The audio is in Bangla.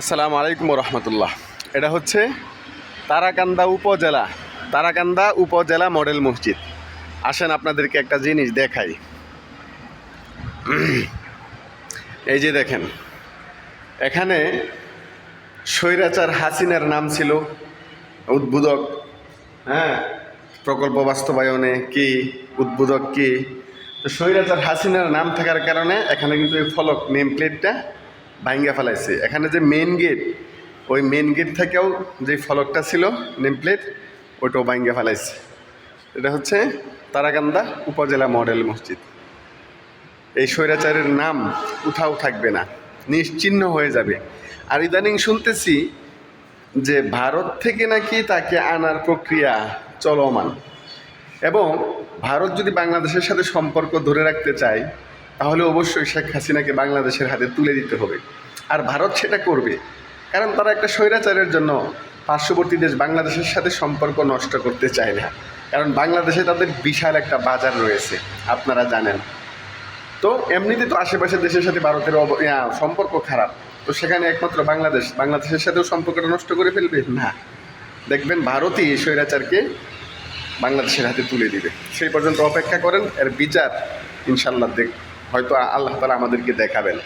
আসসালামু আলাইকুম রহমতুল্লাহ এটা হচ্ছে তারাকান্দা উপজেলা তারাকান্দা উপজেলা মডেল মসজিদ। আসেন আপনাদেরকে একটা জিনিস দেখাই। এই যে দেখেন, এখানে স্বৈরাচার হাসিনার নাম ছিল, উদ্বোধক হ্যাঁ প্রকল্প বাস্তবায়নে কি, উদ্বোধক কি। তো স্বৈরাচার হাসিনার নাম থাকার কারণে এখানে কিন্তু এই ফলক নেম প্লেটটা ভাঙ্গা ফেলাইছে। এখানে যে মেন গেট ওই মেন গেট থেকেও যে ফলকটা ছিল নেম প্লেট ওইটাও ভাঙ্গা ফেলাইছে। এটা হচ্ছে তারাকান্দা উপজেলা মডেল মসজিদ। এই স্বৈরাচারের নাম কোথাও থাকবে না, নিশ্চিহ্ন হয়ে যাবে। আর ইদানিং শুনতেছি যে ভারত থেকে নাকি তাকে আনার প্রক্রিয়া চলমান। এবং ভারত যদি বাংলাদেশের সাথে সম্পর্ক ধরে রাখতে চায় তাহলে অবশ্যই শেখ হাসিনাকে বাংলাদেশের হাতে তুলে দিতে হবে। আর ভারত সেটা করবে, কারণ তারা একটা স্বৈরাচারের জন্য পার্শ্ববর্তী দেশ বাংলাদেশের সাথে সম্পর্ক নষ্ট করতে চায় না। কারণ বাংলাদেশে তাদের বিশাল একটা বাজার রয়েছে, আপনারা জানেন। তো এমনিতে তো আশেপাশের দেশের সাথে ভারতের সম্পর্ক খারাপ। তো সেখানে একমাত্র বাংলাদেশ, বাংলাদেশের সাথেও সম্পর্কটা নষ্ট করে ফেলবে? না। দেখবেন ভারতই এই স্বৈরাচারকে বাংলাদেশের হাতে তুলে দিবে। সেই পর্যন্ত অপেক্ষা করেন, এর বিচার ইনশাল্লাহ দেখ হয়তো আল্লাহ তালা আমাদেরকে দেখাবেন।